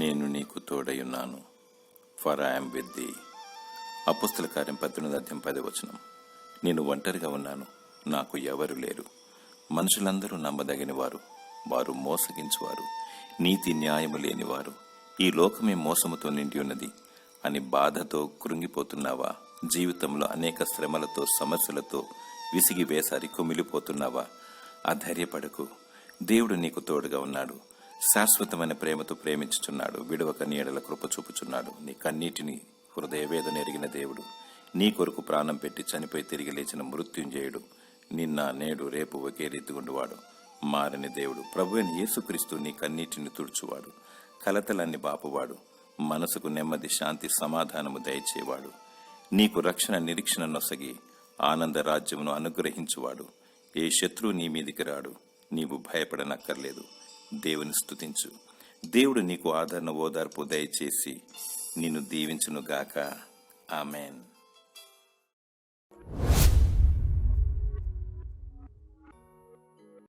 నేను నీకు తోడయున్నాను ఫర్ ఐఎమ్ విత్ ది అపుస్తల కార్యం పద్దెనిమిది అధ్యాయం పది వచనం. నేను ఒంటరిగా ఉన్నాను. నాకు ఎవరు లేరు. మనుషులందరూ నమ్మదగిన వారు వారు మోసగించువారు. నీతి న్యాయము లేనివారు. ఈ లోకమే మోసముతో నిండి ఉన్నది. అని బాధతో కృంగిపోతున్నావా? జీవితంలో అనేక శ్రమలతో సమస్యలతో విసిగి వేసారి కుమిలిపోతున్నావా? అధైర్యపడకు. దేవుడు నీకు తోడుగా ఉన్నాడు. శాశ్వతమైన ప్రేమతో ప్రేమించుచున్నాడు. విడవక నీడల కృప చూపుచున్నాడు. నీ కన్నీటిని హృదయ వేదన ఎరిగిన దేవుడు. నీ కొరకు ప్రాణం పెట్టి చనిపోయి తిరిగి లేచిన మృత్యుంజయుడు. నిన్న నేడు రేపు ఒకే రీతిగుండువాడు మారని దేవుడు. ప్రభువైన యేసుక్రీస్తు నీ కన్నీటిని తుడుచువాడు. కలతలన్నీ బాపువాడు. మనసుకు నెమ్మది శాంతి సమాధానము దయచేవాడు. నీకు రక్షణ నిరీక్షణ నొసగి ఆనంద రాజ్యమును అనుగ్రహించువాడు. ఏ శత్రువు నీ మీదికి రాడు. నీవు భయపడనక్కర్లేదు. దేవుని స్థుతించు దేవుడు నీకు ఆదరణ ఓదార్పు దయచేసి నిన్ను దీవించునుగాక. ఆమెన్.